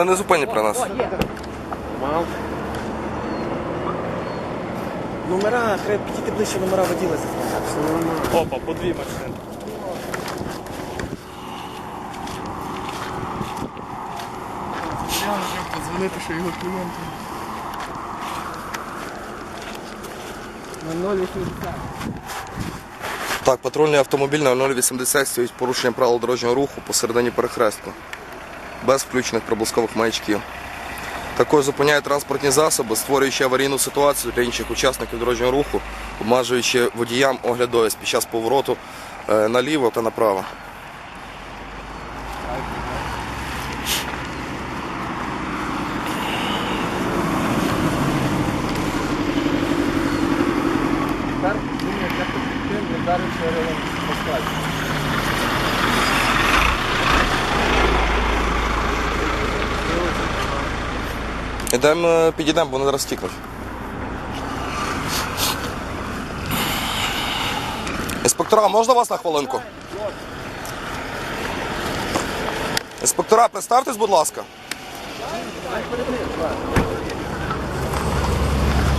Вони не зупинять при нас. Мав. Номера, треба підійти ближче, номера воділися. Все. Опа, по дві машини. Я вже подзвонити, що його клієнти. На 0,80. Так, патрульний автомобіль на 080 стоїть порушенням правил дорожнього руху посередині перехрестку. Без включених проблискових маячків. Також зупиняє транспортні засоби, створюючи аварійну ситуацію для інших учасників дорожнього руху, обмежуючи водіям оглядовість під час повороту е, наліво та направо. Тепер думаю, як тут тим не вдарився релем асфальт. Ідемо, е, підійдемо, бо вони зараз стікнуть. Інспектора, можна вас на хвилинку? Інспектора, представтесь, будь ласка.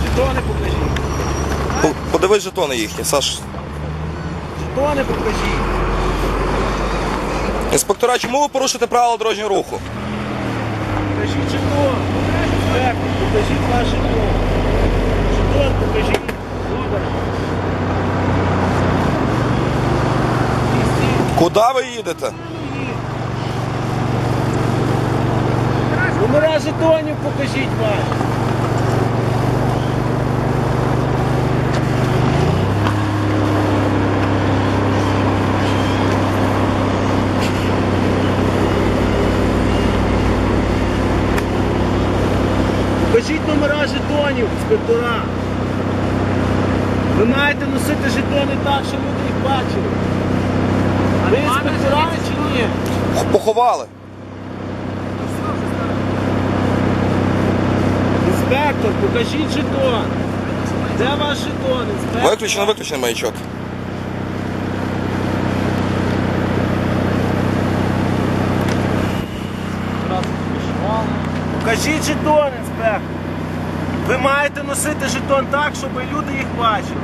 Жетони покажіть. Подивись жетони їхні, Саш. Жетони покажіть. Інспектора, чому ви порушите правила дорожнього руху? Покажіть жетон. Так, покажіть ваше жетон. Жетон покажіть. Добре. Куди ви їдете? Номера жетонів покажіть ваші. Покажіть номера жетонів, інспектора. Ви маєте носити жетони так, щоб люди їх бачили. Ви інспектора чи ні? Поховали. Інспектор, покажіть жетон. Де ваш жетон, інспектор? Виключено, виключений маячок. Покажіть жетон, інспектор. Ви маєте носити жетон так, щоб люди їх бачили.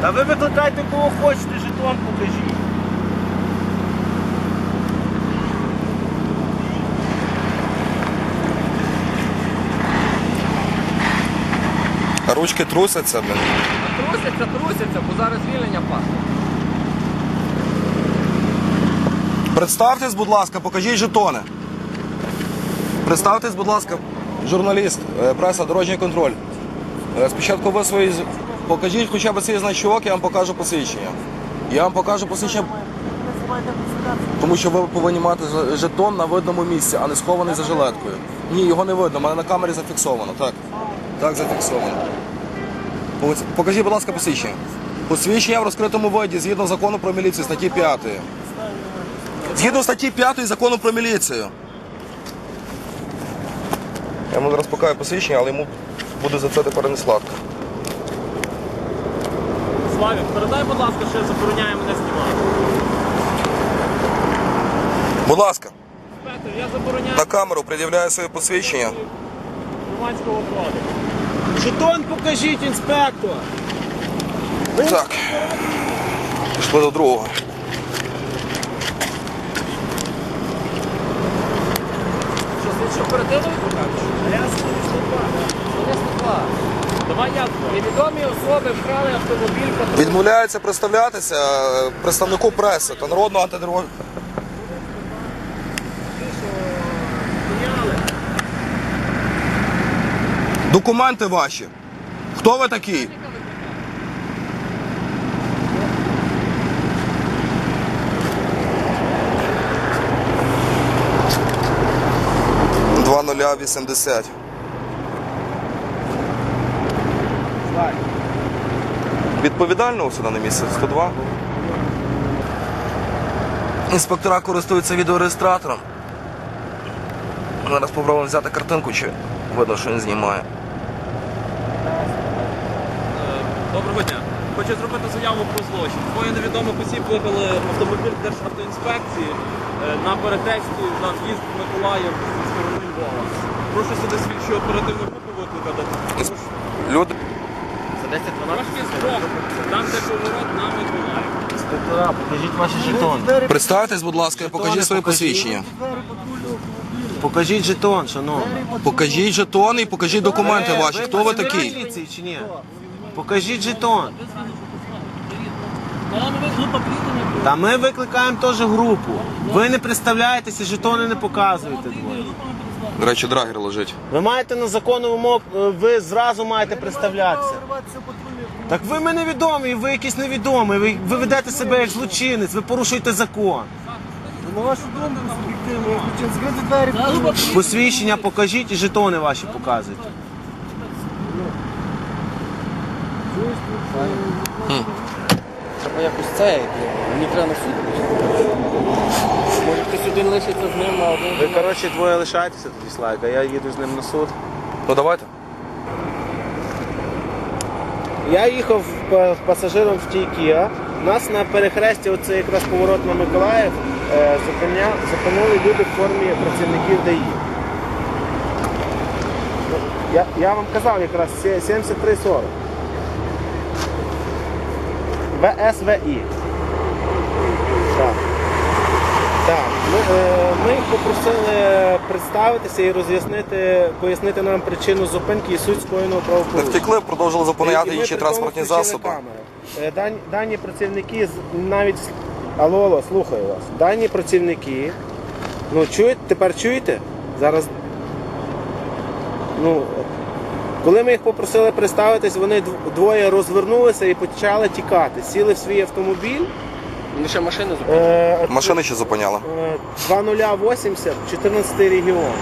Та ви викликайте кого хочете, жетон покажіть. Ручки трусяться. блін. Трусяться, трусяться, бо зараз звільнення пахне. Представтесь, будь ласка, покажіть жетони. Представтесь, будь ласка, журналіст, е, преса, дорожній контроль. Е, Спочатку ви свої покажіть хоча б цей значок, я вам покажу посвідчення. Я вам покажу посвідчення, тому що ви повинні мати жетон на видному місці, а не схований за жилеткою. Ні, його не видно, мене на камері зафіксовано. Так, так зафіксовано. Покажіть, будь ласка, посвідчення. Посвідчення в розкритому виді згідно закону про міліцію, статті 5. Згідно статті 5 закону про міліцію. Я йому зараз покажу посвідчення, але йому буде за це тепер не сладко. Славік, передай, будь ласка, що забороняє мене знімати. Будь ласка, Петр, я забороняю на камеру пред'являю своє посвідчення. громадського вкладу. Жетон покажіть, інспектор. Так. Пішли до другого. Що, слідчо оперативно викликаєш? Я слухаю. Вони слова. Давай я Невідомі особи вкрали автомобіль, патруль. Відмовляється представлятися е, представнику преси та народного антидорожнього. Документи ваші. Хто ви такий? Два нуля вісімдесят. Відповідально сюди на місце 102. Інспектора користуються відеореєстратором. Зараз спробуємо взяти картинку, чи видно, що він знімає. Доброго дня. Хочу зробити заяву про злочин. Двоє невідомих осіб викликали автомобіль Державтоінспекції е, на перехресті на в'їзд Миколаїв Прошу сюди слідчу оперативну групу викликати. Люди. За 10-12 Трошки збоку. Там, де поворот, на Миколаїв. Інспектора, покажіть ваші жетони. Представтесь, будь ласка, і покажіть своє покажіть. посвідчення. Покажіть жетон, шановний. Покажіть жетони і покажіть документи ваші. Хто ви такий? міліції чи ні? Покажіть жетон. Та ми викликаємо теж групу. Ви не представляєтеся, жетони не показуєте двоє. До речі, драгер лежить. Ви маєте на законну вимогу, е, ви зразу маєте представлятися. Так ви мене відомі, ви якийсь невідомий, ви, ви ведете себе як злочинець, ви порушуєте закон. На вашу думку суб'єктивно, я хочу закрити двері. Посвідчення покажіть і жетони ваші показуйте. Треба якось це, мені треба на суд. Може хтось один лишиться з ним, а один. Ви, коротше, двоє лишаєтеся тоді, Слайк, а я їду з ним на суд. Ну давайте. Я їхав па- пасажиром в тій Kia. Нас на перехресті, оце якраз поворот на Миколаїв, е, зупиня, зупинили люди в формі працівників ДАІ. Ну, Я, я вам казав якраз сє- 7340. ВСВІ. Так. Так. Ми, е, ми їх попросили представитися і роз'яснити, пояснити нам причину зупинки і суть скоєного Не правопорушення. втекли, продовжили зупиняти І ми інші при тому транспортні включили засоби. камери. Е, Дані, дані працівники з- навіть з- алло, алло, слухаю вас. Дані працівники. Ну, чуєте, тепер чуєте? Зараз. Ну, коли ми їх попросили представитись, вони дв- двоє розвернулися і почали тікати. Сіли в свій автомобіль. Вони ще машини зупинили. Е, Машини ще зупиняли. Е, 2080, 14 регіон.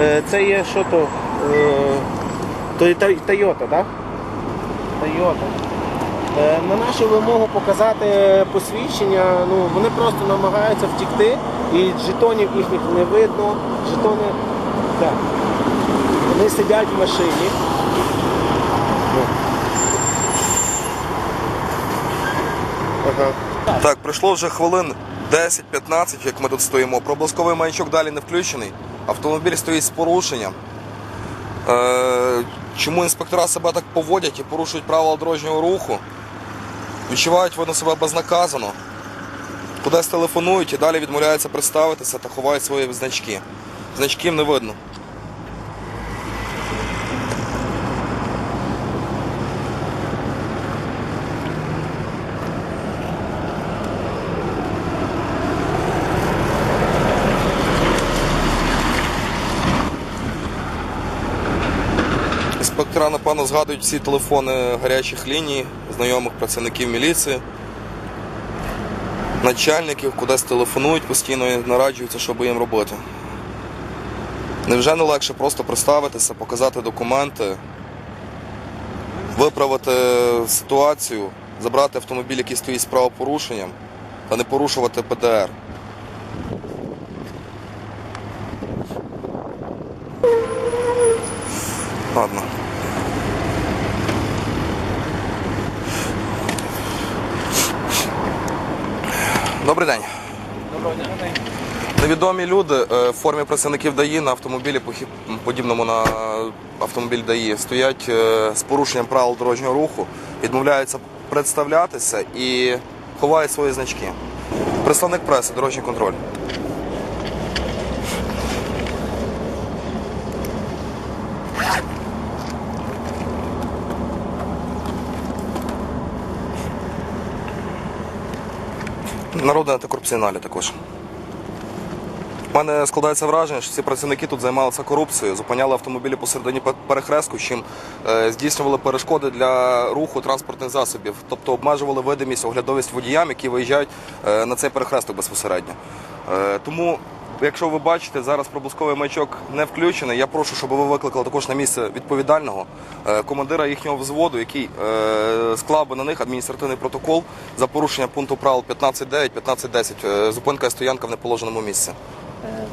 Е, Це є що то? Е, То є Тай- Тойота, так? Тойота. Е, На нашу вимогу показати посвідчення, ну вони просто намагаються втікти і жетонів їхніх не видно. Жетони. Так. Вони сидять в машині. Ага. Так, пройшло вже хвилин 10-15, як ми тут стоїмо. Проблисковий маячок далі не включений. Автомобіль стоїть з порушенням. Е, чому інспектора себе так поводять і порушують правила дорожнього руху? Відчувають вони себе безнаказано. Кудись телефонують і далі відмовляються представитися та ховають свої значки. Значків не видно. Інспектора, напевно, згадують всі телефони гарячих ліній, знайомих працівників міліції, начальників, кудись телефонують постійно і нараджуються, що би їм робити. Невже не легше просто представитися, показати документи, виправити ситуацію, забрати автомобіль, який стоїть з правопорушенням, та не порушувати ПДР? Ладно. Добрий день. Доброго дня. Невідомі люди е, в формі працівників ДАІ на автомобілі, подібному на автомобіль ДАІ, стоять е, з порушенням правил дорожнього руху, відмовляються представлятися і ховають свої значки. Представник преси, дорожній контроль. Народне антикорупційналі також. Мене складається враження, що ці працівники тут займалися корупцією, зупиняли автомобілі посередині пе- перехрестку, чим е, здійснювали перешкоди для руху транспортних засобів, тобто обмежували видимість, оглядовість водіям, які виїжджають е, на цей перехресток безпосередньо. Е, тому, якщо ви бачите, зараз проблисковий маячок не включений, я прошу, щоб ви викликали також на місце відповідального командира їхнього взводу, який склав би на них адміністративний протокол за порушення пункту правил 15.9, 15.10, е, зупинка і стоянка в неположеному місці.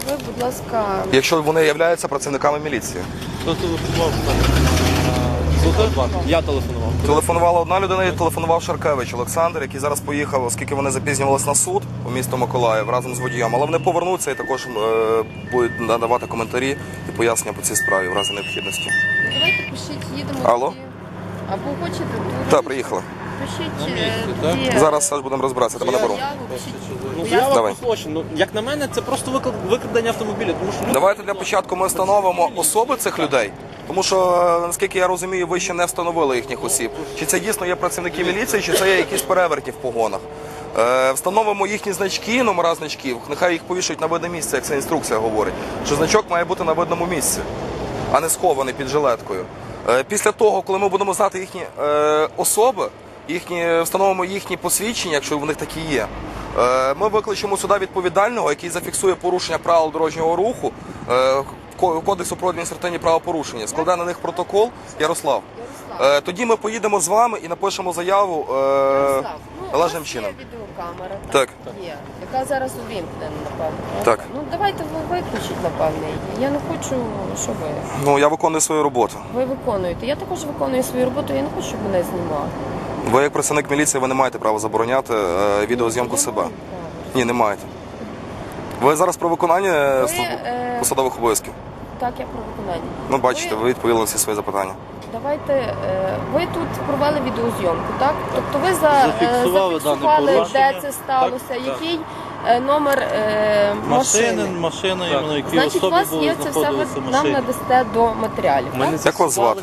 Ви, будь ласка, Якщо вони являються працівниками міліції. Хто телефонував? Я телефонував. Телефонувала одна людина і телефонував Шаркевич Олександр, який зараз поїхав, оскільки вони запізнювалися на суд. у місто Миколаїв разом з водієм, але вони повернуться і також е, будуть надавати коментарі і пояснення по цій справі в разі необхідності. Давайте пишіть, їдемо Алло? тоді. Або хочете тут. Так, приїхали. Пишіть е, тоді. Зараз аж будемо розбиратися, тебе наберу. заяву, пишіть. Ну, Я- Давай. злочин. Ну, як на мене, це просто виклад- викрадення автомобіля, тому що люди Давайте для початку ми встановимо особи цих людей. Тому що, е, наскільки я розумію, ви ще не встановили їхніх осіб. Чи це дійсно є працівники міліції, чи це є якісь перевертні в погонах. Е, встановимо їхні значки, номера значків. Нехай їх повішують на видне місце, як це інструкція говорить. Що значок має бути на видному місці, а не схований під жилеткою. Е, після того, коли ми будемо знати їхні е, особи, їхні, встановимо їхні посвідчення, якщо в них такі є. Е, Ми викличемо сюди відповідального, який зафіксує порушення правил дорожнього руху, е, Ко- кодексу про адміністративні правопорушення. Складе на них протокол Ярослав. Е, Тоді ми поїдемо з вами і напишемо заяву ну, належним чином. Відеокамера. Так. Є, яка зараз увімкнена, напевно. Так. Ну давайте ви виключіть, напевне, її. Я не хочу, щоб ви. Ну я виконую свою роботу. Ви виконуєте. Я також виконую свою роботу, я не хочу, щоб мене знімали. Ви як працівник міліції, ви не маєте права забороняти е, відеозйомку себе. Ні, не маєте. Ви зараз про виконання е, Ви, служб- е, посадових обов'язків. Так, я про виконання. Ну, бачите, ви відповіли на всі свої запитання. Давайте е, ви тут провели відеозйомку, так? Тобто ви за, е, Зафіксували дане зафіксували, порушення. де це сталося, Так, так. який е, номер е, Машини, машини. машина, Так. іменно які Значить, у особи вас були є це все, ви знаходилися в нам машині. надасте до матеріалів. Так? Як вас звати?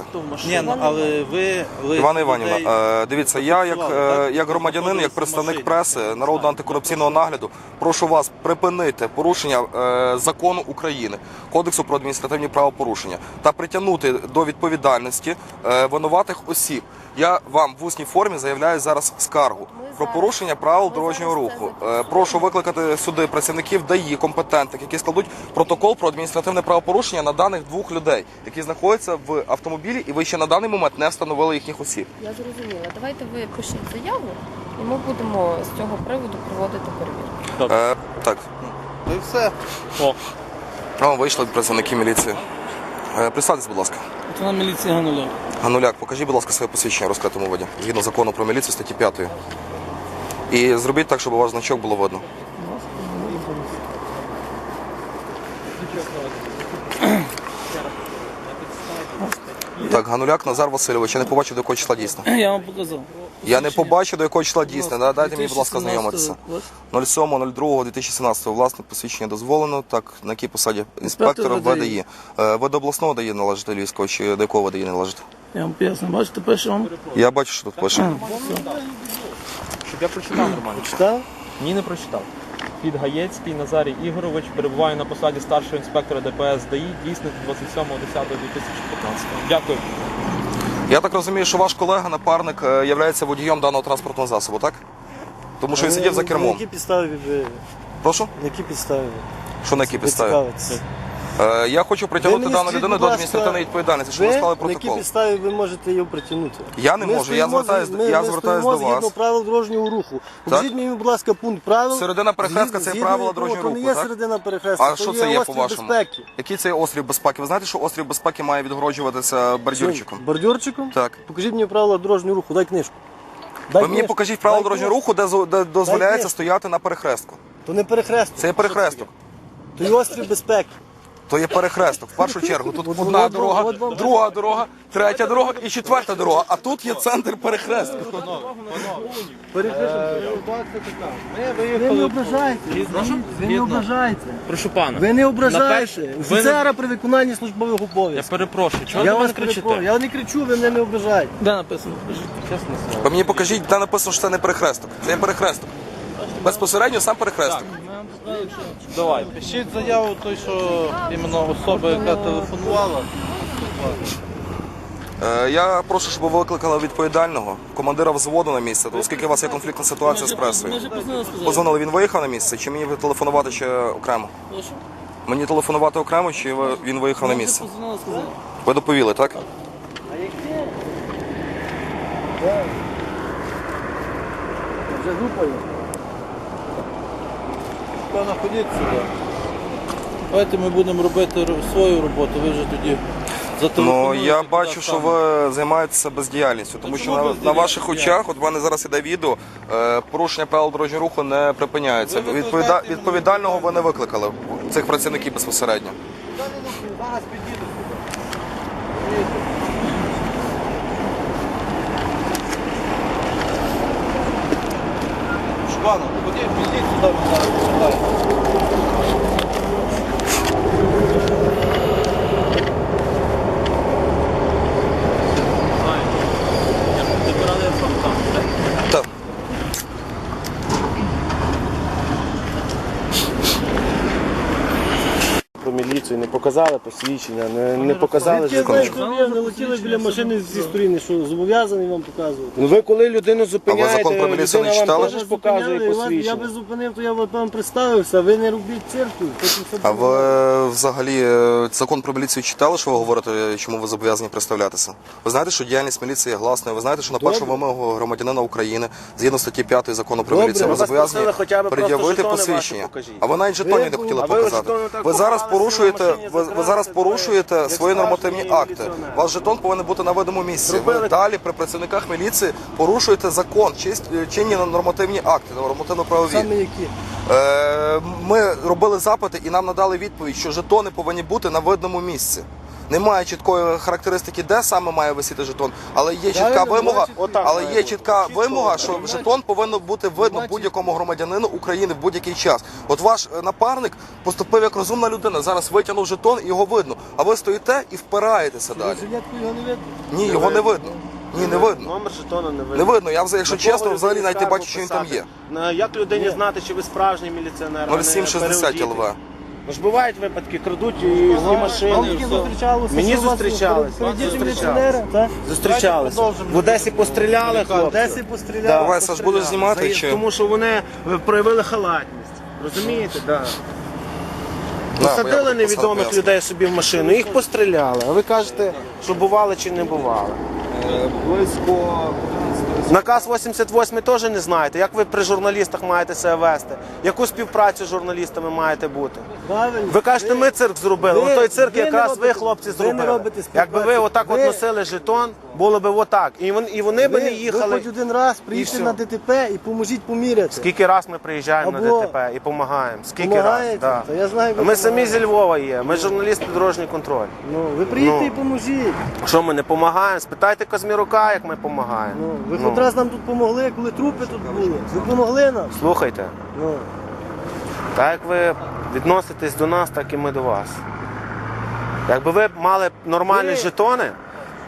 Ні, ну але ви... ви Івана людей- Іванівна, е, дивіться, я як, е, як громадянин, як представник преси народного антикорупційного нагляду, прошу вас припинити порушення е, закону України, кодексу про адміністративні правопорушення та притягнути до відповідальності е, винуватих осіб. Я вам в усній формі заявляю зараз скаргу про порушення правил дорожнього руху. Е. Прошу викликати сюди працівників ДАІ компетентних, які складуть протокол про адміністративне правопорушення на даних двох людей, які знаходяться в автомобілі, і ви ще на даний момент не встановили їхніх осіб. Я зрозуміла. Давайте ви пишіть заяву, і ми будемо з цього приводу проводити перевірку. Е, так, Ну і все. О, О, вийшли працівники міліції. Е, Представтесь, будь ласка. На міліції Гануля. Гануляк, покажіть, будь ласка, своє посвідчення в розкритому виді, згідно закону про міліцію статті 5. І зробіть так, щоб у вас значок було видно. Так, Гануляк Назар Васильович, я не побачив, до якого числа дійсно. Я вам показав. Я не побачив, до якого числа дійсно. Да, Дайте мені, будь ласка, 2017 знайомитися. 07.02.2017. Власне посвідчення дозволено. Так, на якій посаді? Інспектор Інспектор ВДІ. Е, Ви до обласного дає належите Львівського чи до якого ВДІ належите? Я вам поясню. Бачите, пише вам. Я бачу, що тут пише. щоб я прочитав нормально. Читав? Ні, не прочитав. Підгаєцький Назарій Ігорович перебуває на посаді старшого інспектора ДПС ДАІ, дійсний 27.10.2015. Дякую. Я так розумію, що ваш колега, напарник, є водієм даного транспортного засобу, так? Тому що він сидів за кермом. На які підстави? Прошу? на які підстави? Що на які підставі? Е, Я хочу притягнути мені дану скажіть, людину будь до ласка, адміністративної відповідальності, щоб ви Ви склали на якій протокол. підставі ви можете його притягнути? Я не Ми можу, я звертаюсь, ми- я ми звертаюсь стоїмо до вас. згідно правил дорожнього руху. Покажіть мені, будь ласка, пункт правил. Середина перехрестка Згідно- це згідно правила якого- дорожнього То руху, не є так? середина перехрестка, А то що це є острів по-вашому? безпеки. Який це острів безпеки? Ви знаєте, що острів безпеки має відгороджуватися бордюрчиком? Бордюрчиком? Так. Покажіть мені правила дорожнього руху, дай книжку. Дай Ви мені книжку. покажіть правила Дай дорожнього книжку. руху, де, зо- де дозволяється книжку. стояти на перехрестку. То не перехресток. Це є перехресток. То є острів безпеки. То є перехресток. В першу чергу тут одна дорога, друга дорога, третя дорога і четверта дорога. А тут є центр перехрестку. Ви не ображайте. Ви не ображайте. Прошу пана. Ви не На ображайте. Офіцера при виконанні службових Я перепрошую, чого Я ви вас кричите? перепрошую. Я не кричу, ви мене не ображаєте. Де написано? Слово. Ви мені покажіть, де написано, що це не перехресток. Це є перехресток. Безпосередньо сам перехресток. Давай. Пишіть заяву той, що іменно особа, яка телефонувала. Е, Я прошу, щоб ви викликали відповідального командира взводу на місце, то оскільки у вас є конфліктна ситуація з пресою. Ми вже познали сказали. Позвонили, він виїхав на місце, чи мені телефонувати ще окремо? Прошу. Мені телефонувати окремо, чи ви- він виїхав на Ми вже місце? сказали. Ви доповіли, так? Вже група є. Пана, ходіть сюди. Давайте ми будемо робити свою роботу, ви вже тоді Ну я бачу, що ви займаєтеся бездіяльністю, тому що на, на ваших очах, от в мене зараз іде відео, е, порушення правил дорожнього руху не припиняється. Відповіда, відповідального ви не викликали цих працівників безпосередньо. Зараз підійду Швану, ходіть, підійдіть сюди, міліцію не показали посвідчення, не, не показали ви не летіли біля машини зі сторін, що зобов'язаний вам показувати. Ну ви коли людину зупиняєте, А ви закон про міліцію не людина вам читали? теж показує посвідчення. Я би зупинив, то я б вам представився, ви не робіть цирку. потім все А буде. ви взагалі е, закон про міліцію читали, що ви говорите, чому ви зобов'язані представлятися? Ви знаєте, що діяльність міліції є гласною. Ви знаєте, що на першу вимогу громадянина України, згідно статті 5 закону про Добре, міліцію, ви вас зобов'язані просили хоча б просто пред'явити жетони ваші посвідчення. покажіть. А ви навіть жетонів не Ви- хотіли а ви показати. жетони так Ви зараз поховали, порушуєте, ви, ви зараз порушуєте свої нормативні акти. Ваш жетон повинен бути на видному місці. Ви далі при працівниках міліції порушуєте закон, чист- чинні нормативні акти, нормативно-правові. Саме які? Е, Ми робили запити і нам надали відповідь, що жетони повинні бути на видному місці. Немає чіткої характеристики, де саме має висіти жетон, але є чітка вимога, але є чітка вимога, що жетон повинен бути видно будь-якому громадянину України в будь-який час. От ваш е, напарник поступив як розумна людина. Зараз витягнув жетон і його видно. А ви стоїте і впираєтеся далі. Його не видно. Ні, його не видно. Ні, не видно. Номер жетона не видно. Не видно. Я взагалі, якщо чесно, взагалі навіть не бачу, що він там є. Як людині знати, чи ви справжній міліціонер? а не 0760? ЛВ. Ну ж бувають випадки, крадуть і, і машини. І все. Мені зустрічались, так? Зустрічалися. В Одесі постріляли В хлопці. Одесі постріляли. Давай, Саш, будеш знімати чи Тому що вони е, проявили халатність. Розумієте? Да. Да, Посадили невідомих людей собі в машину, їх постріляли. А ви кажете, що бували чи не бували. Близько Наказ 88 теж не знаєте. Як ви при журналістах маєте себе вести? Яку співпрацю з журналістами маєте бути? Правильно. Ви кажете, ми цирк зробили. Ви- Отой цирк ви не якраз ви, робите- хлопці, ви не зробили. робите. Якби ви отак от Ви- носили жетон, було б отак. І вони, і вони б Ви, не ви їхали. хоч один раз І приїдьте на ДТП і поможіть поміряти. Скільки раз ми приїжджаємо на ДТП і допомагаємо? Скільки Помагаєте? раз? Та я знаю, ви Ми самі зі Львова є, ми журналісти дорожній контроль. Ну, ви приїдьте Ну. і поможіть. Що ми не допомагаємо? Спитайте Казмірука, як ми допомагаємо. Ну, ви хоч раз нам тут помогли, коли трупи тут були. Ви помогли нам. Слухайте, Ну, так як ви відноситесь до нас, так і ми до вас. Якби ви мали нормальні Ми- жетони,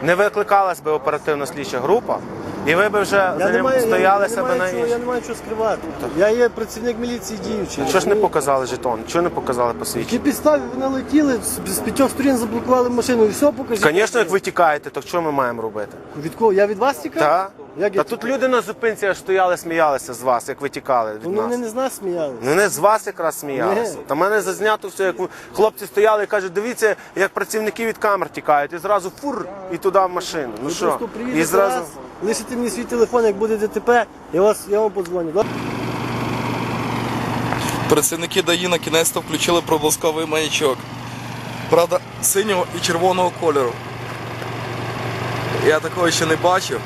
не викликалась би оперативно слідча група, і ви б вже за ним маю, я, стояли я, не себе маю на чого, я не маю чого скривати. Я є працівник міліції діючий. Чого ж не показали жетон? Чого не показали Які посвідчення? підставі вони летіли, з, з п'ятьох сторін заблокували машину і все покажіть. Звісно, як ви тікаєте, то що ми маємо робити? Від кого? Я від вас тікав? Та? Як я Та тут люди на зупинці аж стояли, сміялися з вас, як ви тікали від Вони нас. не з нас сміялися. Ну не з вас якраз сміялися. Ні. Та мене зазнято все, як хлопці стояли і кажуть, дивіться, як працівники від камер тікають, і зразу фур і туди в машину. Ну Ви що? просто І зразу. раз, лишите мені свій телефон, як буде ДТП, я, вас, я вам подзвоню. Працівники ДАІ на кінець включили проблисковий маячок. Правда, синього і червоного кольору. Я такого ще не бачив.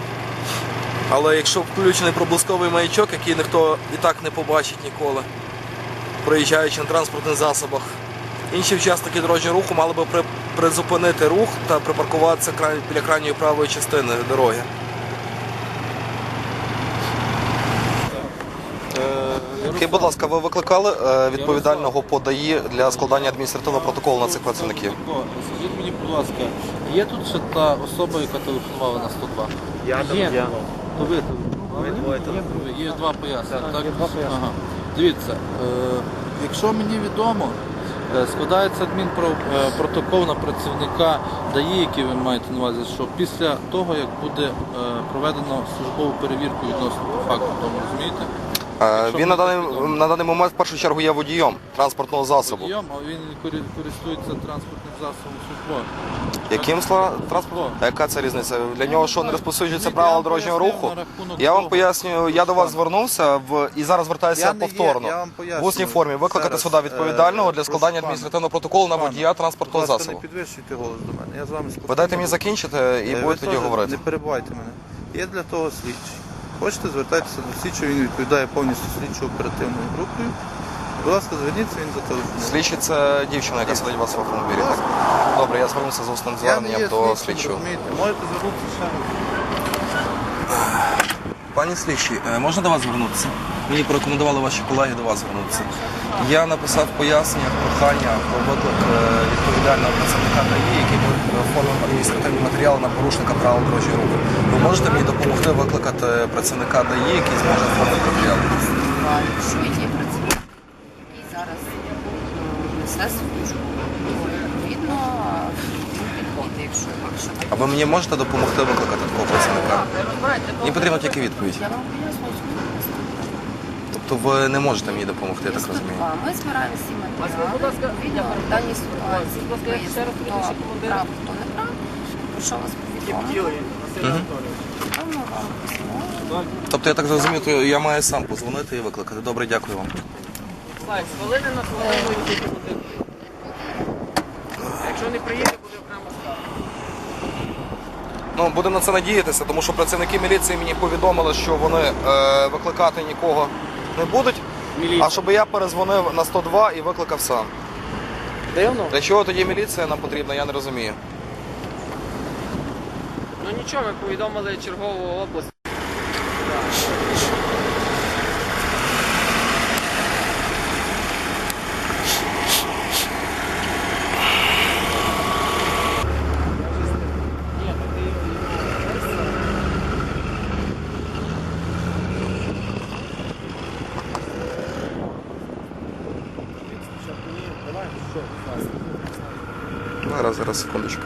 Але якщо включений проблисковий маячок, який ніхто і так не побачить ніколи, проїжджаючи на транспортних засобах, інші учасники дорожнього руху мали би при- призупинити рух та припаркуватися біля крайньої правої частини дороги. Скажіть, будь ласка, ви викликали е, відповідального по ДАІ для складання адміністративного протоколу на цих працівників? Скажіть мені, будь ласка, є тут ще та особа, яка телефонувала на 102? Я там Є. я. То ви телефонували? Є два пояснення, так? Ага. Дивіться, е, якщо мені відомо, е, складається адмінпротокол на працівника ДАІ, який ви маєте на увазі, що після того, як буде проведено службову перевірку відносно по факту, тому розумієте? Е, Якщо Він на даний, відомо. на даний момент в першу чергу є водієм транспортного засобу. Водієм, а він корі- користується транспортним засобом службовим. Яким сла транспортом? А яка це різниця? Для нього що не розповсюджується правила дорожнього руху? Я вам пояснюю, я до вас звернувся в і зараз звертаюся Я не є, повторно. я вам пояснюю. В усній формі викликати Зараз, відповідального е, для складання пана. адміністративного протоколу на Пане, водія транспортного ласка, засобу. не підвищуйте голос до мене. Я з вами Ви дайте мені спокійно закінчити і Е, ви будете тоді теж говорити. Не перебивайте мене. Є для того слідчий. Хочете, звертайтеся до слідчого, він відповідає повністю слідчо оперативною групою. Будь ласка, зверніться, він зателефонує. Слідчий це дівчина, яка сидить у вас в автомобілі. Так? Добре, я звернувся з усним Я не зверненням до слідчим, слідчого. розумієте. Можете звернутися ще раз. Пані слідчий, е, можна до вас звернутися? Мені порекомендували ваші колеги до вас звернутися. Я написав пояснення, прохання про виклик е, відповідального працівника ДАІ, який оформив адміністративні матеріали на порушника правил дорожнього руху. Ви можете мені допомогти викликати працівника ДАІ, який зможе оформити матеріали? Якщо є працівник, який зараз несе службу, відповідно він якщо якщо. А ви мені можете допомогти викликати такого працівника? Мені потрібна тільки відповідь. Я вам поясню, що Тобто ви не можете мені допомогти, я так розумію. Ми збираємо всі матеріали. Відповідно, даній ситуації вияснити, хто прав, хто не прав, про що вас повідомили. Тобто я так зрозумів, то я маю сам позвонити і викликати. Добре, дякую вам. Слайд, з хвилини на хвилину і тільки буде. Якщо не приїде, буде окрема справа. Ну, будемо на це надіятися, тому що працівники міліції мені повідомили, що вони е, викликати нікого не будуть. А щоб я перезвонив на 102 і викликав сам. Дивно? Для чого тоді міліція нам потрібна, я не розумію. Ну нічого, ми повідомили чергову область. Зараз, секундочку.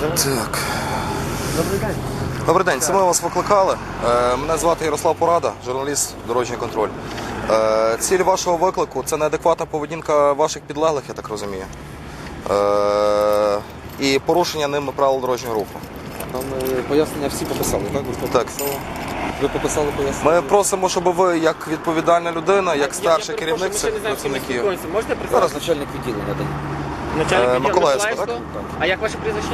Так. Добрий день. Добрий день, це ми вас викликали. Е, Мене звати Ярослав Порада, журналіст дорожній контроль. Е, Ціль вашого виклику це неадекватна поведінка ваших підлеглих, я так розумію. Е, І порушення ними правил дорожнього руху. Там е, пояснення всі пописали, так? Ви Так. пописали? Ви пописали пояснення? Ми просимо, щоб ви, як відповідальна людина, як старший керівник цих працівників. Можете Зараз начальник відділення дає. Начальник Е, відділу Миколаївського, Миколаївського? А як ваше прізвище?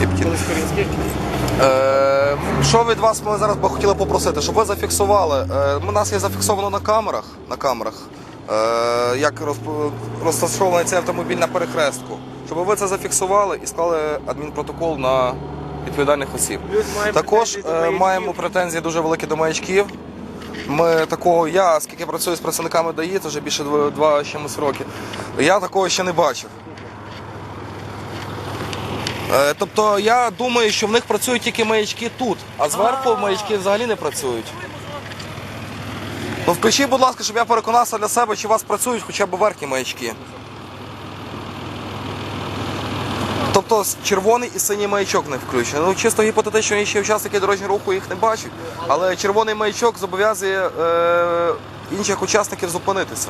Єптін. Колишкорінський? Е, що від вас ми зараз би хотіли попросити, щоб ви зафіксували. Е, у нас є зафіксовано на камерах, на камерах е, як розп- розташований цей автомобіль на перехрестку. Щоб ви це зафіксували і склали адмінпротокол на відповідальних осіб. Також е, маємо претензії дуже великі до маячків. Ми такого, я скільки працюю з працівниками ДАІ, це вже більше дв- два з чимось роки. Я такого ще не бачив. Е, Тобто я думаю, що в них працюють тільки маячки тут, а зверху маячки взагалі не працюють. Ну включіть, будь ласка, щоб я переконався для себе, чи у вас працюють хоча б верхні маячки. Тобто червоний і синій маячок не включений. Ну, чисто гіпотетично, інші учасники дорожнього руху їх не бачать, але червоний маячок зобов'язує е, інших учасників зупинитися.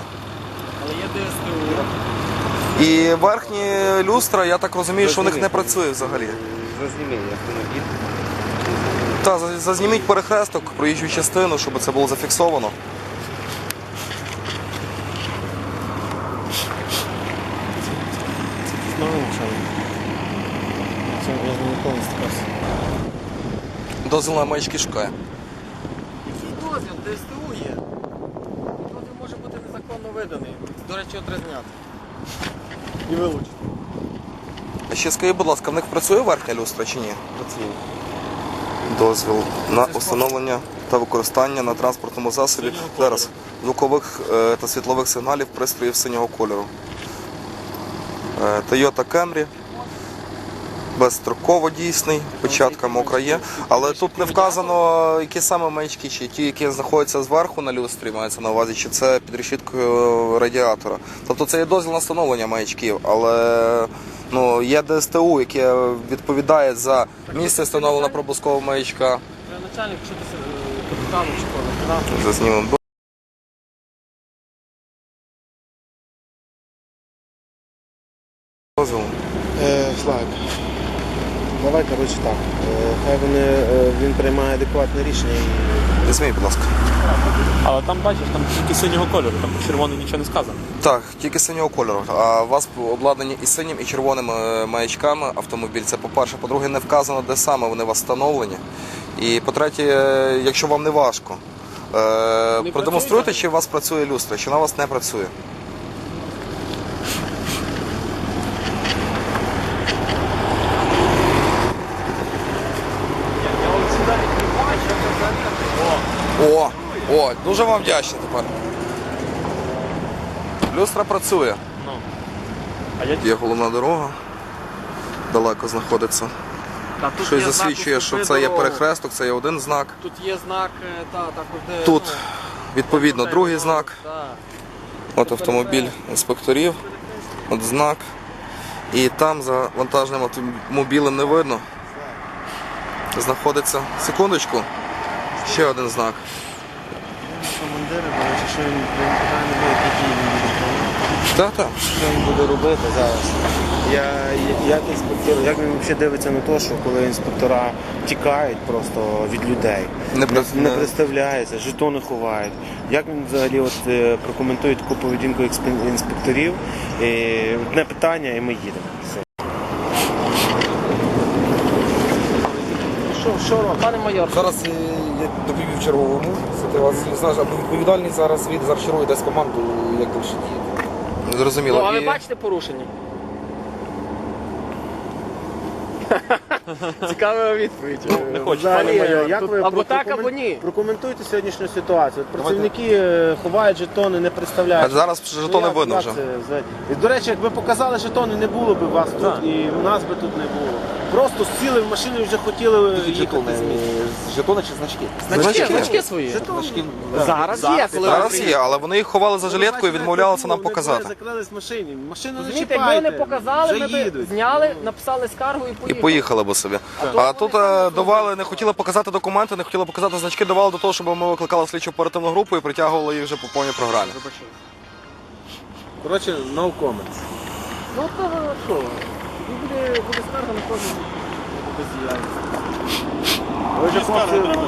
Але є ДСТУ. І верхні люстра, я так розумію, що у них не працює взагалі. Зазніми автомобіль. Та зазніміть перехресток, проїжджу частину, щоб це було зафіксовано. Знову начальник. Це я з ним ніколи не стикався. Дозвіл на шукає. Який дозвіл? ДСТУ є. Дозвіл може бути незаконно виданий. До речі, його треба зняти. І вилучити. А ще скажіть, будь ласка, в них працює верхня люстра чи ні? Працює. Дозвіл на установлення та використання на транспортному засобі зараз звукових е, та світлових сигналів пристроїв синього кольору. Е, Toyota Camry Безстроково дійсний, печатка мокра є, але тут не вказано, які саме маячки, чи ті, які знаходяться зверху на люстрі, мається на увазі, чи це під решіткою радіатора. Тобто це є дозвіл на встановлення маячків, але ну, є ДСТУ, яке відповідає за місце встановлення проблискового маячка. Начальник, що ти капітану школи, Зазнімемо дозвіл. Е, Слайк. Давай, коротше, так. Е, Хай вони, е, він приймає адекватне рішення і Візьміть, будь ласка. Але там бачиш, там тільки синього кольору, там про червоний нічого не сказано. Так, тільки синього кольору. А у вас обладнані і синім, і червоними е, маячками автомобіль. Це по-перше. По-друге, не вказано, де саме вони у вас встановлені. І по-третє, е, якщо вам не важко, е, продемонструйте, чи у вас працює люстра, чи вона у вас не працює. О, о, дуже вам вдячний тепер. Люстра працює. А я Є головна дорога. Далеко знаходиться. Та, тут Щось є знак засвідчує, що «Уступи це є дорогу». перехресток, це є один знак. Тут є знак, е, та, також де. Тут ну, відповідно це, другий ну, знак. та. От автомобіль інспекторів. От знак. І там за вантажним автомобілем не видно. Знаходиться. Секундочку. Ще один знак. Командири, до речі, що він не буде, які він буде проводити. Так, так. Що він буде робити зараз? Я, як, інспектор, як він взагалі дивиться на те, що коли інспектора тікають просто від людей, Не не, не представляється, жетони ховають. Як він взагалі от, е, прокоментує таку поведінку інспекторів? І одне питання, і ми їдемо. Все. Що? Пане майор, Зараз е, я доповів черговому ситуацію. Знаєш, або відповідальний зараз від зараз дасть команду, як далі діяти. ну, Зрозуміло. а ви І- бачите порушення? Цікава відповідь. Не хочу, Взагалі, пане майор. як ви або прокомен- так, або ні. Прокоментуйте сьогоднішню ситуацію. От Працівники е, ховають жетони, не представляють. А зараз жетони Ну, як- видно як вже. це взагалі? І, до речі, якби показали жетони, не було б вас тут і нас би тут не було. Просто сіли в машину і вже хотіли їхати з місця. Жетони чи значки? Значки, значки свої. Значки. Зараз є, коли Зараз є, але вони їх ховали за жилеткою і відмовлялися нам показати. закрились в машині. Машину не Розумієте, якби чіпайте. вони показали, вже ми б їдуть. зняли, написали скаргу і І поїхали. поїхали би собі. А тут е, давали, не хотіли показати документи, не хотіли показати значки, давали до того, щоб ми викликали слідчу оперативну групу і притягували їх вже по повній програмі. Коротше, no comments. Ну то що? І Буде, скарга на кожну бездіяльність.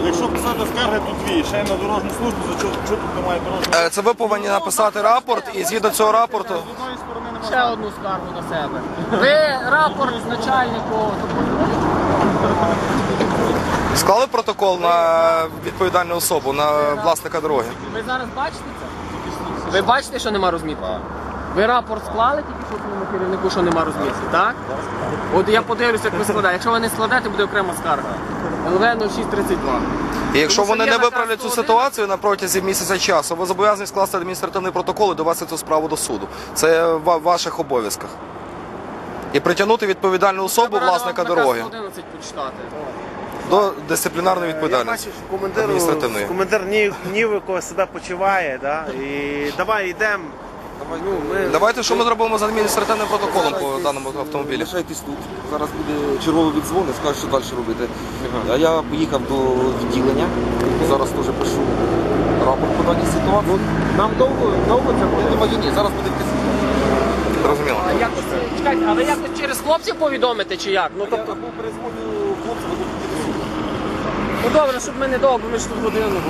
Якщо писати скарги, то дві. Ще й на дорожню службу, за що, що тут немає дорожнього. Е, Це ви повинні написати рапорт і згідно цього рапорту. З одної сторони немає. Ще одну скаргу на себе. Ви рапорт з начальнику Склали протокол на відповідальну особу, на власника дороги. Ви зараз бачите це? Ви бачите, що нема розмітки? Ви рапорт склали тільки що своєму керівнику, що нема розмітки, так? От я подивлюся, як ви складаєте. Якщо ви не складете, буде окрема скарга. ЛВ 0632. І якщо Тому що вони є не наказ виправлять цю 101. ситуацію на протязі місяця часу, ви зобов'язані скласти адміністративний протокол і довести цю справу до суду. Це в ваших обов'язках. І притягнути відповідальну особу власника наказ дороги 11 почитати. до дисциплінарної Я відповідальності. бачу, що командир, Адміністративної. командир ні, нівико себе почуває, да? і давай йдемо. Ну, ми... Давайте, що ми зробимо з адміністративним протоколом по даному автомобілі. Лишайтесь тут. Зараз буде черговий віддзвони, скаже, що далі робити. А я поїхав до відділення. Зараз теж пишу рапорт по даній ситуації. Нам довго, довго це Я думаю, ні, зараз буде якийсь Зрозуміло. А якось, чекайте, а ви якось через хлопців повідомите чи як? Ну тобто, або перезвоню хлопцям, ну добре, щоб ми не довго, ми ж тут годину.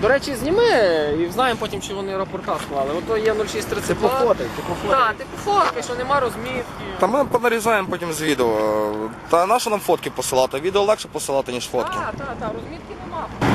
До речі, зніми і знаємо потім, чи вони рапорта склали. Ото є 0632. Ти пофотай, ти пофотай. Так, ти пофоткай, що нема розмітки. Та ми понарізаємо потім з відео. Та на що нам фотки посилати? Відео легше посилати, ніж фотки. Так, так, так, розмітки нема.